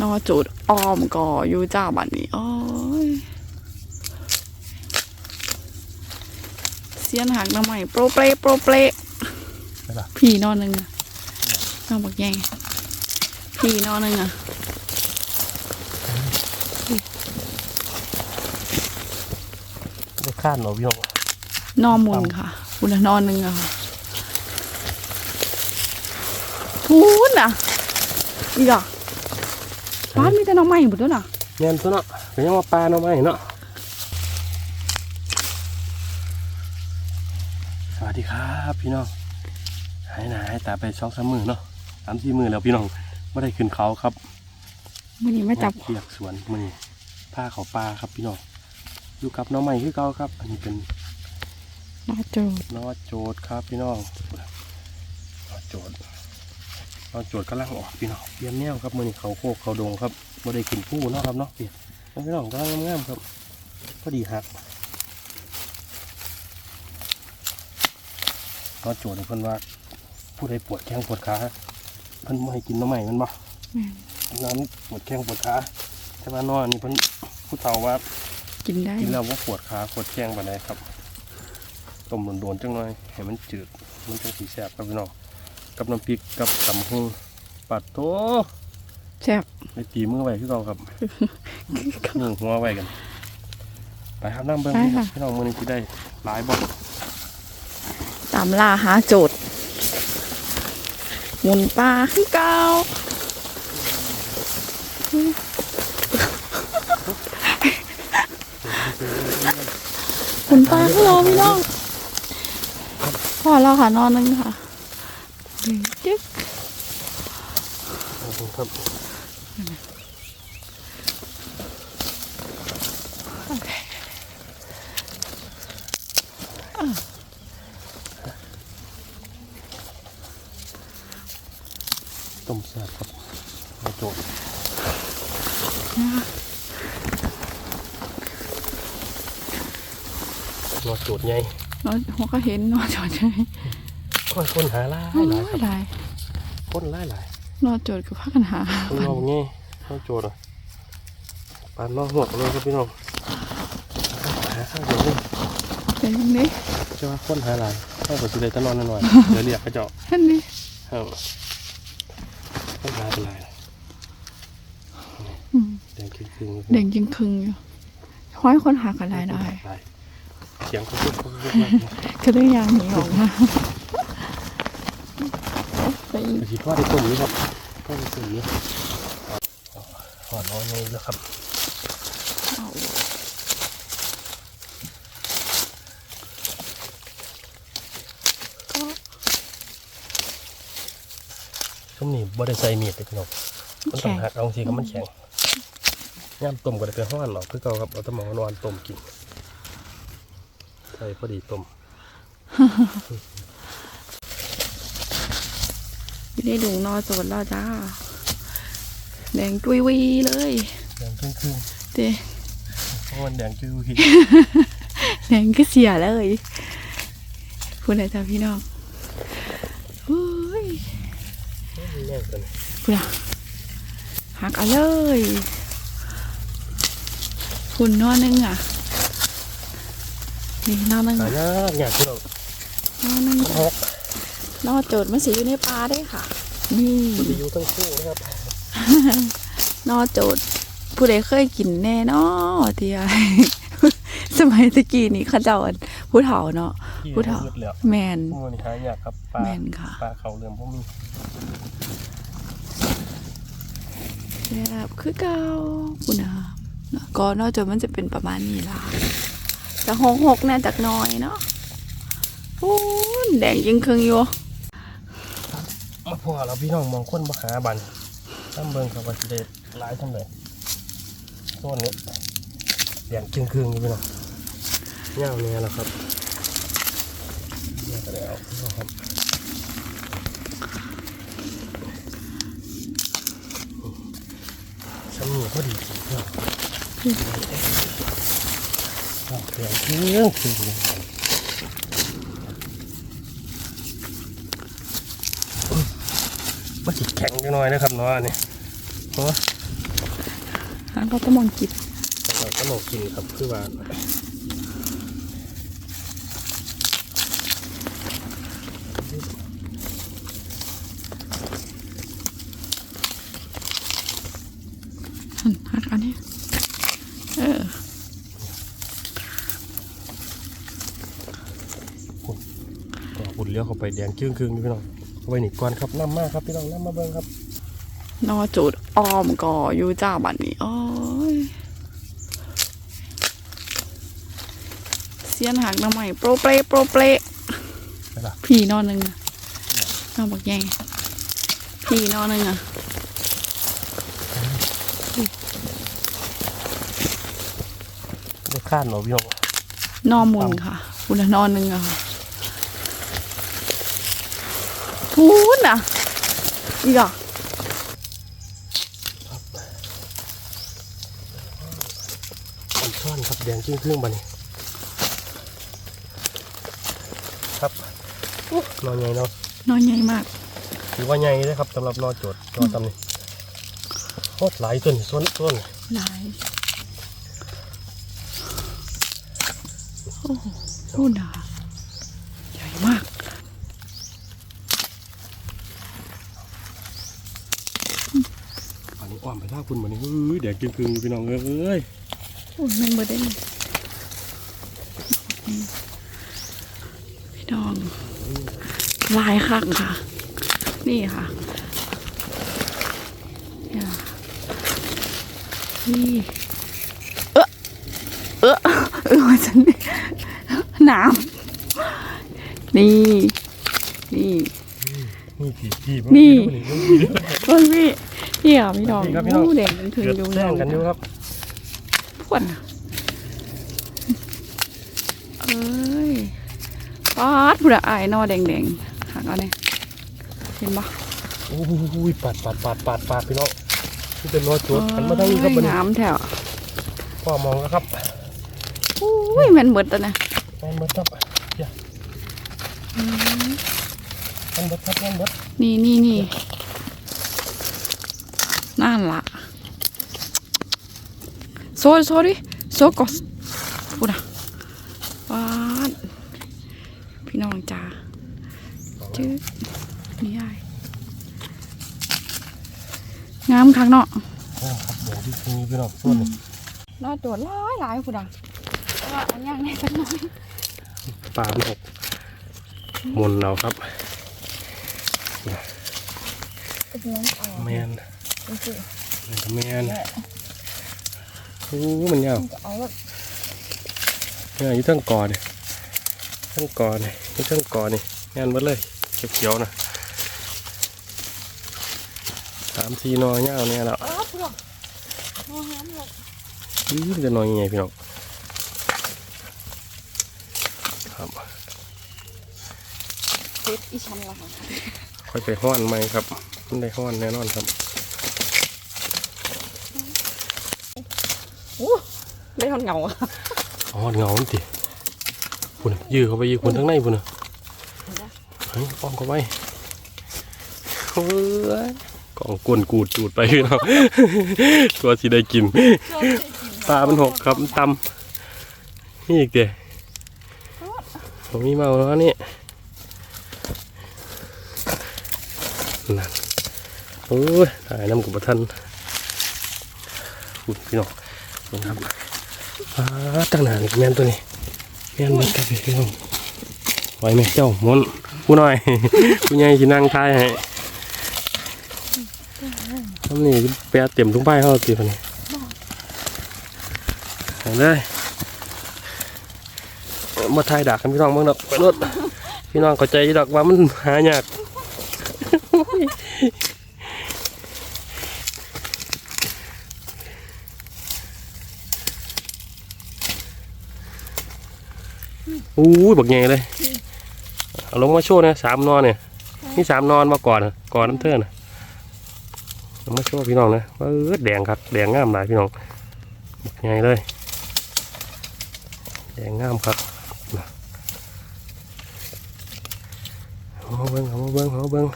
นอจุดอ้อมก่ออยู่จ้าบัดนี้โอ้ยเสียนหักน้ำใหม่โปรเปรโปรเปรใช่ปะพี่นอนหนึ่งอะนอนบักแยงพี่นอนหนึ่งอะไม่ข้านหรอพี่น้องนอนมุนค่ะคุนะนอนหนึ่งอะค่ะพูนอะอีกอะ บ้านมีแต่น้องใหม่หมดแล้วน่ะเนียนตัวเนาะเป็นยังว่าปลาเนาะไม่เนาะสวัสดีครับพี่น้องหายหนาหายตาไปสองสามมือเนาะสามสี่มือแล้วพี่น้องไม่ได้ขึ้นเขาครับวันนี้มาจับเกียกสวนมือผ้าเขาปลาครับพี่น้องอยู่กับน้องใหม่คือเก่าครับ อันนี้เป็นนอจุดนอโจดครับพี่น้องนอโจด นอโจดกำลังออกพี่น้องเยี่ยมแนวครับมือนี้เขาโคกเขาดงครับไม่ได้ขึ้นผู้เนาะครับเนาะพี่พี่น้องกำลังงามๆครับพอดีหักนอโจดนี่เพิ่นว่าผู้ใดปวดแข้งปวดขาเพิ่นไม่ให้กินน้ำใหม่มันบ่แม่นน้ำปวดแข้งปวดขาแต่ว่านอนนี่เพิ่นผู้เฒ่าว่ากินได้กินแล้วว่าปวดขาปวดแข้งปานใดครับต้มโดนๆจังหน่อยให้มันจืดมันจังสีแซ่บครับพี่น้อง กับน้ำพริกกับตำหุงปัดโตแซ่บไปตีมือไว้คือเก่าครับยิงหัวไว้กัน ไปครับน้ำเบิ้งไปค่ะพี่น้องมือนี้ที่ได้หลายบ่ตามล่าหาโจทย์หมุนปลาคือเก่าหมุนปลาคือเราพี่น้องพอแล้วค่ะนอนนึงค่ะ จึ๊กครับต้มแซ่บครับมาโจด ยคนหาหลายโอ้หลายยครับได้คนหลายหลายนอนโจทย์กับพักกันหาคนเราไงมาโจดอะปานนอกหัวกเลยครับพี่น้องหาข้าวเดียวนี่เป็นยังไงจะว่าคนหาหลายข้าวกับสุดเลยตะนอนหน่อยเดี๋ยวเรียกกระเจาะท่านนี้ครับคนหาเป็นไรอืมแดงครึ่งๆเด็กยังคึงอยู่ห้อยคนหากันหลายได้เสียงเขาพูดเขาพูดมากก็ได้ยางหนีออกมา ไปอีกแต่คิดว่าได้ต้มนี้ครับต้มต้มนี้หอดน้อยเลยแล้วครับเอาช่วงนี้บ่ได้ใส่มีดเลยพี่น้องมันต้องหักเอาสิครับมันแข็งย่ามต้มก็ได้ไปห้อนหรอกคือเก่าครับเอาแตะมานอนต้มกินใส่พอดีต้ม ไม่ได้ดูนอโจทย์แล้วจ้า แดงตุยวีเลยแดงครึ่งครึ่งเด้ๆเพราะมันแดงคือหิแดงก็เสียเลยพูดอะไรจ้าพี่น้องเฮ้ยแน่กันพูดอะหักเอาเลยคุณนอนนึงอะนี่นอนนึงหาอะยากยากพี่น้องนอนนึงมันหก นอโจทย์มันสีอยู่ในปลาได้ค่ะ นี่มันจะอยู่ทั้งคู่นะครับ นอโจทย์ผู้ใดเคยกินแน่นอเทียสมัยตะกี้นี่เข้าเจ้าอันผู้เฒ่าเนาะที่ผู้เฒ่ามืดแล้วแมนพวกนี้หายากครับปลาแมนค่ะปลาเขาเรืองพวกนี้แบบคือเก่าคุณนะก็นอกจากมันจะเป็นประมาณนี้ล่ะแต่หกหกเนี่ยจากหน้อยเนาะโอ้ยแดงยิงครึ่งอยู่มา พอเราพี่น้องมองคนมาหาบันตั้มเบิงครับว่าสิเดร้ายทำเลยต้นนี้แดงจึงคืงอยู่พี่น้องเงาเนี่ยแหละครับเนี่ยก็ได้เอาพี่น้องครับสมีก็ดีจริงเนาะเอาแดงจึงคืงเลยมั นสิแข็งจังหน่อยนะครับเนาะอันนี่เพราะว่าหาเขาตะมองกินเราก็ลองกินครับคือว่าหันหักอันนี้เออก็หุ่นเลี้ยวเข้าไปแดงครึ่งครึ่งๆนี่พี่น้องเอา ไว้นี่ก่อนครับน้ำมากครับพี่น้องน้ำมาเบิ่งครับนอจูดออมก่ออยู่จ้าบัดนี้โอ้ยเสียนหักน้ำใหม่โปรเปรโปรเปรไปละพี่นอนหนึ่งอะนอนบักแยงพี่นอนหนึ่งอะได้ข้านเนาะพี่น้องนอนหมุนค่ะคุณนอนหนึ่งอะค่ะ พูนอะอีกอะช้อนครับแดงครึ่งครึ่งบัดนี้ครับอนอนใหญ่เนาะนอนใหญ่มาก ถือว่าใหญ่เลยครับสำหรับนอโจดนอนตำนี่โคตรหลายต้นส่วนต้นหลายโอ้โหพูนอะใหญ่มาก อั นนี้อ้อมไปท่าคุณบัดนี้เอ้ยแดงครึ่งครึ่งๆอยู่พี่น้องเอ้ยโอ้ยแมันบ่ได้เลยพี่น้องลายคักค่ะ นี่ค่ะเนี่ยนี่เออเออเออฉันน้ำนี่ นี่นี่กี่กี่นี่นี่เฮ้ยพี่นี่ อะพี่น้องนี่ครับพี่น้องโอ้แดงจนถึงเกิดอยู่แซงกันอยู่ครับพวนอะเอ้ยปาดผู้ใดอายนอแดงๆหักเอาเนี่ยเห็นปะโอ้ยปาดปาดปาดปาดปาดพี่น้องนี่เป็นรอยจุดหันมาทางนี้ครับบัดนี้น้ำแถวพ่อมองแล้วครับอุ้ยแมันเบิดแล้วนะแม่นเบิดครับอย่าแม่นเบิดครับแม่นเบิดนี่นี่นี่นั่น ละโซโซดิโซกอสพูดอะปาดพี่น้องจ้าจื้อนี่ไอ้งามคักเนาะโอ้ครับเดี๋ยวที่นี่พี่น้องส่วนนี้รอตัวร้ายหลายคุณอะว่าอันยังไงสักหน่อยปลามันหกหมุนเอาครับเป็นยังออกแมน จริงนี่ก็แมนโอ้มันยาวๆจะเอาแบบเนี่ยอยู่ทั้งกอเนี่ยทั้งกอเนี่ยอยู่ทั้งกอนี่งานหมดเลยเขียวๆนะสามสี่หนอยาวเนี่ยแล้วอ้าวพี่น้องมองน้ำหมดอื้อจะหนอยยังไงพี่น้องครับเซ็ตอีชันละค่ะค่อยไปห้อนไหมครับมันได้ห้อนแน่นอนครับ โอ้เล่นเงาอะห้อนเงามันติพุ่นยื้อเข้าไปยื้อพุ่นทั้งในพุ่นน่ะเฮ้ยป้องเข้าไปโอ้ยกองกวนกูดจูดไปพี่น้องตัวสิได้กินปลามันหกครับมันตำนี่อีกเดียผมมีเมาแล้วนี่นั่นโอ้ยถ่ายน้ำกับประทันพูดพี่น้อง ครับอ่าตั้งนานอีกแมนตัวนี้แม่นมือนกันพี่น้องไหวไหมเจ้าหมนผู้น้อยผู้ใหญ่ที่นั่งท้ายให้ทำนี่แปะเต็มทุงใบเขาตีคนนี้เอาเลยมาทายดักกันพี่น้องบ้างดอกไปรถพี่น้องเข้าใจดอกว่ามันหายาก อู้ยบักใหญ่เลยเอาลงมาโชว์เนี่ยสามนอนเนี่ยนี่สามนอนมาก่อนนะก่อนน้ำเทือนนะเอามาโชว์พี่น้องนะว่าแดงครับแดงงามหลายพี่น้องบักใหญ่เลยแดงงามครับน่ะเอามาเบิ้งเอามาเบิ้งเอามาเบิ้ง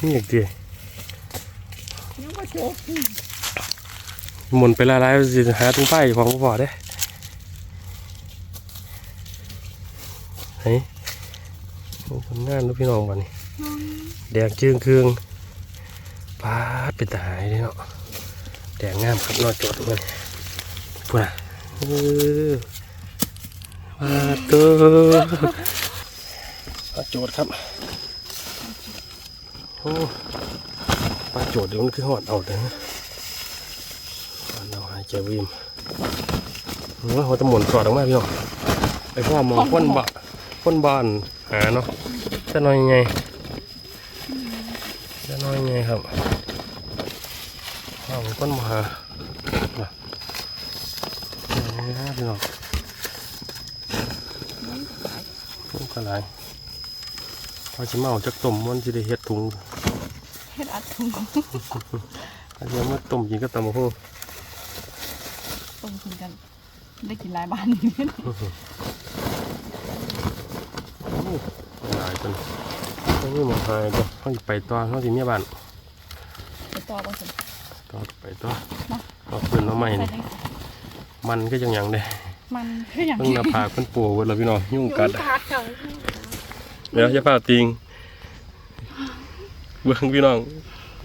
นี่อีกทียังไม่จบหมุนไปละลายสิหาตุ้งไฟของพ่อได้ เฮ้ยทำงานลูกพี่น้องบ้านี่แดงจึงเครื่องปาดเป็นตาหายเลยเนาะแดงงามครับนอจดมันพูดนะเออปาดตัวปาดโจดครับโอ้ปาดโจดเดี๋ยวมันคือหอดเอาเด้อเราหายใจวิมว่าเขาตะหมุนกอดออกมาพี่น้องไอ้พ่อมองพ้นบะ พ้นบ้านหาเนาะจะน้อยยังไงจะน้อยยังไงครับพ่อมองพ้นมาหาน่ะนี่นะพี่น้องมันก็หลายพอจะเมาจากต้มมันจะได้เฮ็ดถุงเฮ็ดอัดถุงถ้าจะมาต้มกินก็ตำมะฮุ่งต้มกินกันได้กินหลายบ้านนี่ หลายจนไม่มีหมองหายก็เขาสิไปต่อเขาสิเมียบ้านไปต่อบ่สนต่อไปต่อเอาขึ้นมาใหม่นี่มันก็ยังยังได้มันคืออย่างเพิ่งหน้าผากเพิ่นปูเวิดแล้วพี่น้องยุ่งกัดพาดค่ะเดี๋ยวจะเฝ้าติงเบิ่งพี่น้อง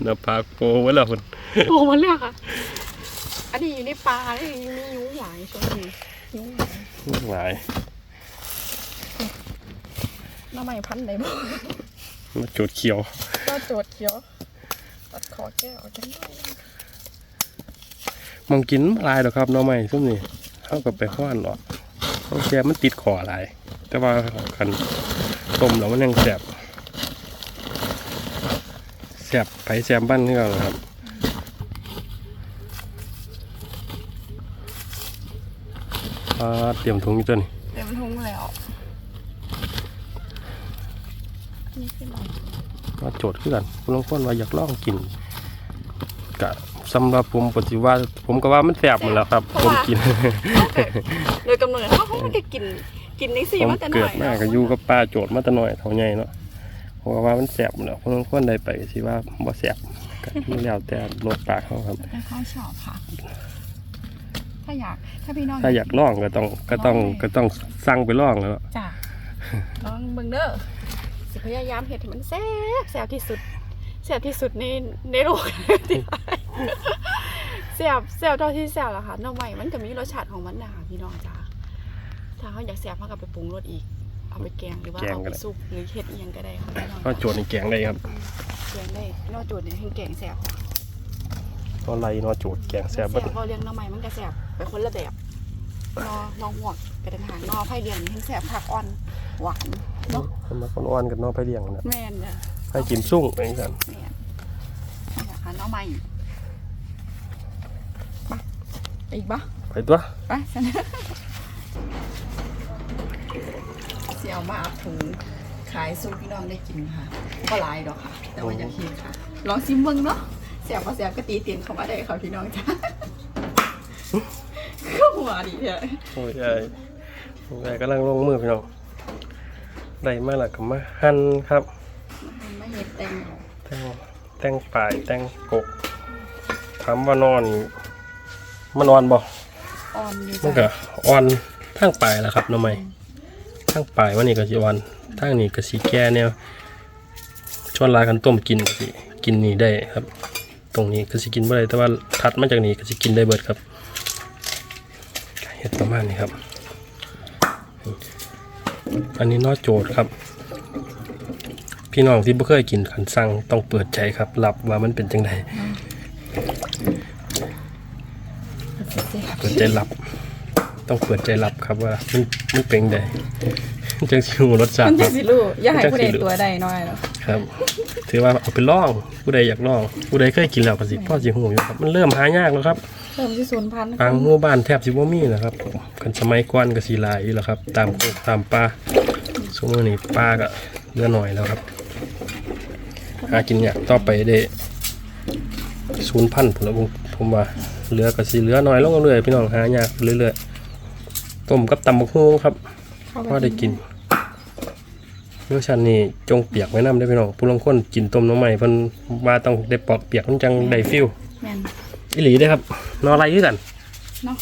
หน้าผากปูเวิดแล้วเพิ่นโอ้มันเลือกอะอันนี้อยู่ในปลานี่มียุ้งหลายช่วงนี้ยุ้งหลายยุ่งหลาย น้ำใหม่พันไหนบ่มาจุดเขียวก็โจดเขียวตัดคอแก้วจังได้มองกินบ่หลายดอกครับหน้องใหม่ซุ่มนี่เฮาก็ไปฮ้อนหรอกเพราะแกมันติดคอหลาย แต่ว่าคันต้มแล้วมันยังแสบแสบไปแสบบ้านคือเก่าล่ะครับอ่าเตรียมถุงอยู่ตัวนี้ เต็มทุ่งแล้วนี่คืออะไร มาโจทย์ขึ้นกันคุณลองคนว่าอยากลองกินกะสำหรับผมปฏิว่า ผมก็ว่ามันแสบหมดแล้วครับ ผมกิน โดยกำเนิดเขาเขาจะกินกินในสี่ผมมาแต่หน่เกิอดยมาก็อยู่กับป้าโจทย์มาแต่น้อยเท่าใหญ่เนาะผมก็ว่ามันแสบหมดแล้วคุณลองคนใดไปก็สิว่าบ่แสบก็มันแล้วแต่รสปากเขาครับไม่ค่อยชอบค่ะ ถ้าอยากถ้าพี่น้องถ้าอยากลองก็ต้องก็ต้องก็ต้องสั่งไปลองแล้ว จ้ะลองเบิ่งเด้อสิ พยายามเห็ดให้มันแซ่บแซ่บที่สุดแซ่บที่สุดในในโลกที่ได้แซ่บแซ่บเท่าที่แซ่บแล้วค่ะน้องใหม่มันก็มีรสชาติของมันนะคะพี่น้องจ้าถ้าเขาอยากแซ่บเขาก็ไปปรุงรสอีกเอาไปแกงหรือว่าแกงเอาก็ไปได้ซุปหรือเห็ดอิหยังก็ได้ค่ะพี่น้องก็โจทย์ในแกงได้ครับแกงได้นอกจุดเนี่ยให้แกงแซ่บตอนไรเนาะโจทย์แกงแซ่บแซ่เบิดบพอเลี้ยงน้องใหม่มันก็แซ่บไปคนละแบบ นอน้องหวกกระดันหางนอไผ่เลี้ยงนี่ให้แซ่บผักอ่อนหวานเนาะมันมาอ่อนๆกันเนาะไปเลี้ยงนะแม่นจ้ะให้กินสุ่งไปอย่างนั้นแม่นนี่แหละค่ะน้องใหม่ไปไปอีกปะไปตัวไปฉันเสี่ยวมาอับถุงขายสู้พี่น้องได้กินค่ะก็หลายดอกค่ะ แต่ว่าอยากกินค่ะ ลองชิมเบิ่งเนาะแซ่บพอแซ่บก็ตีเตียนเข้ามาได้ค่ะพี่น้องจ้าก็ หัวดีเถอะโอ้ยยายยายกำลังลงมือพี่น้องได้มาและก็มาหั่นครับไม่เห็ดแตงแตงแตงปลายแตงกกถามว่านอนมันนอนบ่อ่อนอยู่มันจ้ะก็อ่อนทางปลายแหละครับน้องใหม่ทางปลายวันนี้ก็สิอ่อนทางนี้ก็สีแก่แนวชวนลายกันต้มกินก็สิกินนี่ได้ครับ ตรงนี้ก็สิกินบ่ได้แต่ว่าถัดมาจากนี้ก็สิกินได้เบิดครับ เฮ็ดประมาณนี้ครับ อันนี้นอโจทย์ครับ พี่น้องที่บ่เคยกินขันสั่งต้องเปิดใจครับรับว่ามันเป็นจังไดเปิดใจรับต้องเปิดใจรับครับว่ามันมันเป็นจังไดจังสิรู้รสชามัตินคจะรับ สิลูกอย่าให้จังผู้สิใดรู้ตัวใดน้อยเนาะครับ ถือว่าเอาไปลองผู้ใดอยากลองผู้ใดเคยกินแล้วก็สิพ่อสิหูอยู่ครับ มันเริ่มหายากแล้วครับ เริ่มที่ศูนย์พันบางหมู่บ้านแทบสิบ่มีนะครับกันสมัยก่อนก็สิหลายอยู่แล้วครับ ตามโคกตามป่าสมมื้อนี้ป่าก็เหลือน้อยแล้วครับหากินยากต่อไปได้ศูนย์พันผมแล้วผมผมว่าเหลือก็สิเหลือน้อยลงเรื่อยๆพี่น้องหายากเรื่อยๆต้มกับตำบักหุ่งครับพอได้กินเมื่อชันนี้จงเปียกไว้น้ำได้อพี่น้องผู้ลางคนกินต้มน้ำใหม่เพิ่นว่าต้องได้ปอกเปียกมันจังได้ฟิลแม่น อีหลีได้อครับนออะไรคือกันเนาะ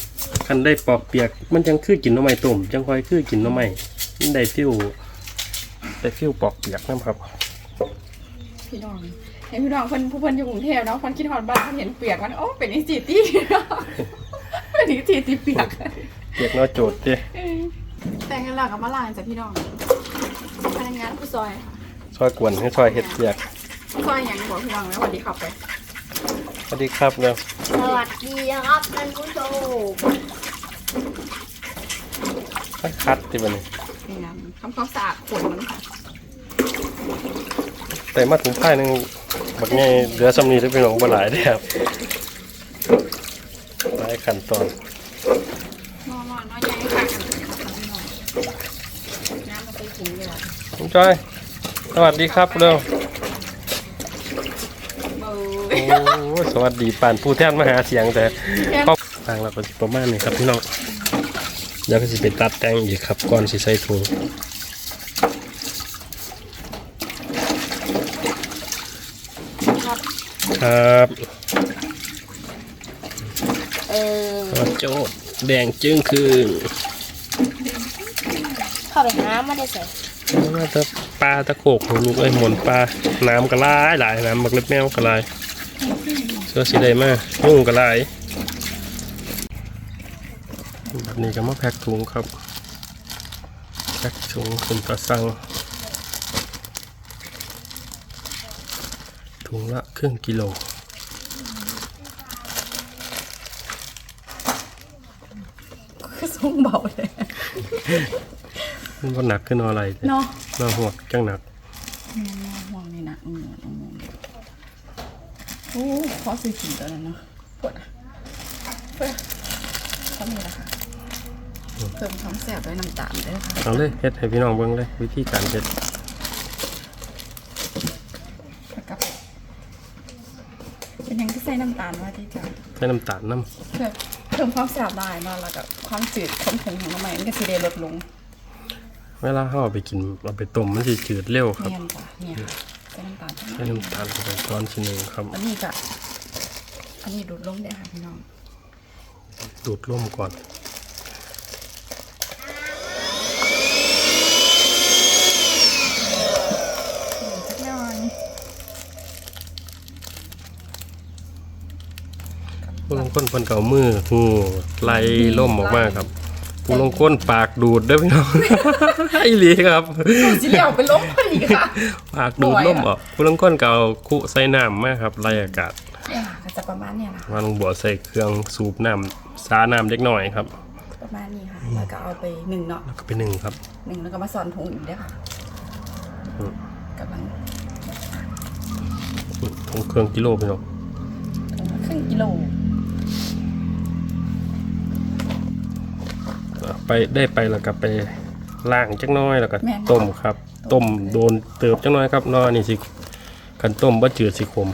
คันได้ปอกเปียก มันจังคือกินหน้ำไม้ต้มจังค่อยคือกินหน้ำไม้มันได้ฟิวได้ฟิวปอกเปียกน้ำครับพี่น้องเห็นพี่น้องเพิ่นผู้เพิ่นอยู่กรุงเทพเนาะเพิ่นคิดฮอดบ้านเพิ่นเห็นเปียกมันโอ้เป็นอีจีตี้เนาะเป็นอีจีตี้เปียกเปียกนอโจดเด้แต่งกันแล้วกับมาล้างจ้ะพี่น้องพนักงานผู้ซอย ซอยกวนให้ซอยเห็ดเปียกผู้ซอยหยังบอกพี่น้องแล้วสวัสดีครับไปส วัสดีครับเร็วสวัสดีครับท่านผู้ชมค่อยคัดที่บันนี้นี่นะทำความสะอาดขนมันค่ะแต่มาถึงท้ายหนึงบักไงเหลือสำนีได้เป็นของบ่หลายเด้อครับหลายขั้นตอนนอนนอนนอนใหญ่ค่ะพี่น้องน้ำมันไปกินเลยว่ะคุณจอยสวัสดีครับเร็วเบโอ้สวัสดีป่านผู้แทนมาหาเสียงแต่ครอบทางเราก็สิประมาณนี้ครับพี่น้องเดี๋ยวก็สิไปตัดแต่งอีกครับก่อนสิใส่ถุงครับครับเออทอดโจดแดงจึ้งคืนเข้าไปหาไม่ได้ใส่มาตะปลาตะโขกของลูกไอ้ยหมนปลา น้ำกระลายหลายน้ำบักเล็บแมวกระลาย เสื้อสีใดมายุ่งกระลายแบบนี้ก็มาแพ็คถุงครับแพ็คถุงคุณตาสั่งถุงละครึ่งกิโลคือส่งเบาเลยมันบ่หนักขึ้นอะไรแต่เนาะน่าหัวจังหนัก ห่วงนี่นะอืมอืม โอ้พอซื้อกินตัวนั้นเนาะปวดอะปวดทำนี่แหละค่ะเพิ่มความแซ่บด้วยน้ำตาลด้วยค่ะเอาเลยเฮ็ดให้พี่น้องเบิ่งเลยวิธีการเฮ็ดแล้วกับเป็นยังที่ใส่น้ำตาลว่าที่จะใส่น้ำตาลน้เพิ่มเพิ่มความแซ่บได้เนาะแล้วก็ความจืดความขมของน้ำมันมันก็สิได้ลดลงำเวลาเขาเอาไปกินเอาไปต้มมันสิจืดเร็วครับเนียนจ้ะเนี่ย ใส่น้ำตาลใส่น้ำตาลเข้าไปช้อนชิ้นหนึ่งครับอันนี้ก็อันนี้ดูดลงได้ค่ะพี่น้อง ดูดร่มก่อนสักหน่อยผู้ลงก้นเพิ่นเก่ามือหูไล่ล่มออกมาครับ ผู้ลงก้นปากดูดเด้อพี่น้อง ไอ้หลีครับ สิเหลียวไปลงพอดีค่ะ ปากดูดล่มออกผู้ลงก้นเก่าคุใส่น้ำมากครับไล่อากาศ เนี่ยก็จะประมาณเนี่ยนะมาลงบัวใส่เครื่องสูบน้ำสาน้ำเล็กน้อยครับประมาณนี้ค่ะ แล้วก็เอาไปหนึ่งเนาะแล้วก็ไปหนึ่งครับ หนึ่งแล้วก็มาสอนถุงอีกด้วยค่ะอืม กำลังของเครื่องกิโลพี่น้องถุงละครึ่งกิโล ไปได้ไปแล้วก็ไปล่างจักหน้อยแล้วก็ต้มครับต้มโดนเติบจักหน้อยครับนอนี่สิคันต้มบ่จืดสิขม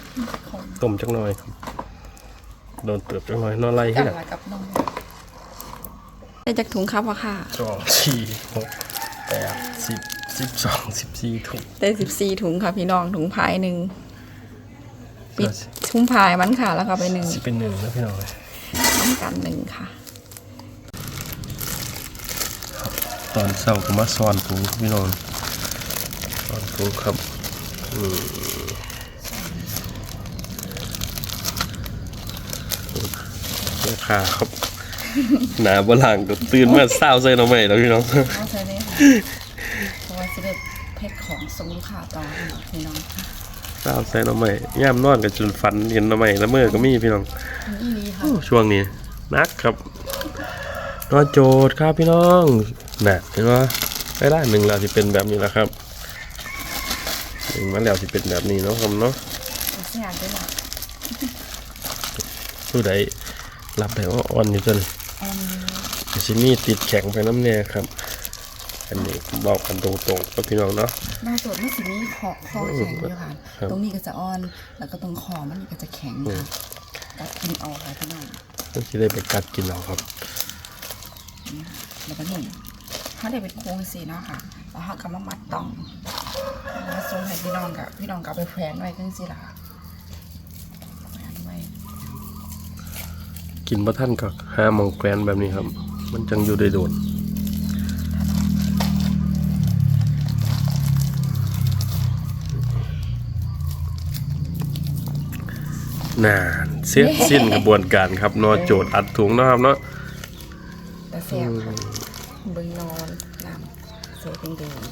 คนต้มจักหน้อยครับโดนเติบจักหน้อยนอนไรกัที่นไหนละกับนมได้จากถุงครับพ่อค่ะสองสี่หกแปดสิบสิบสองสิบสี่ถุง ได้สิบสี่ถุงค่ะพี่น้องถุงพายหนึ่งปิดถุงพายมันค่ะแล้วก็ไปหนึ่งสิเป็นหนึ่งนะพี่น้องเลยต้องกันหนึ่งค่ะ ตอนเช้าก็มาซ้อนถุงพี่น้องซ้อนถุงครับอืมแม่ค้าครับ หนาบลังก็ตื่นมาเศร้าใส่น้องใหม่แล้วพี่น้องเอาใช่เลยเพราะว่าจะได้เพชรของส่งลูกค้าต่อให้พี่น้องเศร้าใส่น้องใหม่ย่ามนอนกับจนฝันเห็นน้องใหม่แล้วเมื่อก็มีพี่น้องช่วงนี้นักครับนอนโจทย์ครับพี่น้อง น่ะเห็นว่าได้ได้หนึ่งแล้วที่เป็นแบบนี้แหละครับหนึ่งมาแล้วที่เป็นแบบนี้เนาะครับเนาะแซ่บด้วยล่ะผู้ใดรับได้ว่าอ่อนอยู่จนอันนี้ซิมีติดแข็งไปน้ำแน่ครับ อันนี้บอกกันตรงๆกับพี่น้องเนาะหน้าสดไม่สิมีคอคอแข็งอยู่ค่ะครับตรงนี้ก็จะอ่อน แล้วก็ตรงคอมันนี่ก็จะแข็งค่ะกัดกินเอาค่ะพี่น้องต้องที่ได้ไปกัดกินเอาครับแล้วก็หนึ่ง ถ้าได้เป็นโค้งสีเนาะค่ะ แล้วเขาก็มามัดต้องแล้วส่งให้พี่น้องกับพี่น้องกับไปแขวนไว้ครึ่งสิล่ะแขวนไว้กินบ่ท่านก็หาหมองแกวนแบบนี้ครับ มันจังอยู่ได้โดนน่านเสียสิ้นกระบวนการครับเนอโจทย์อัดถุงเนาะครับเนาะ แต่แซ่บค่ะ เบิ่งนอนน้ำเสือแดง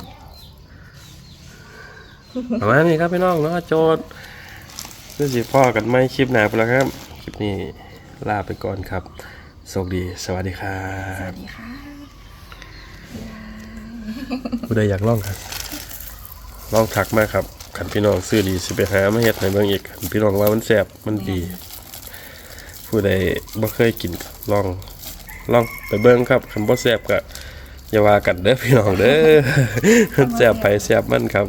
ประมาณนี้ครับพี่น้องเนาะโจทย์เพื่อสิพ่อกันไม่คลิปหนาไปแล้วครับ คลิปนี้ลาไปก่อนครับสวัสดี สวัสดีครัๆสวับสดีค่ะผู้ใดอยากลองครับลองทักมาครับขันพี่น้องซื้อดีสิไปหามาเฮ็ดให้เบิ่งอีกคันพี่น้องว่ามันแซ่บมันดี ผู้ใดบ่เคยกินก็ลอง ลองไปเบิ่งครับคันบ่แซ่บก็อย่าว่ากันเด้อพี่น้องเด้อแซ่บไปแซ่บมันครับ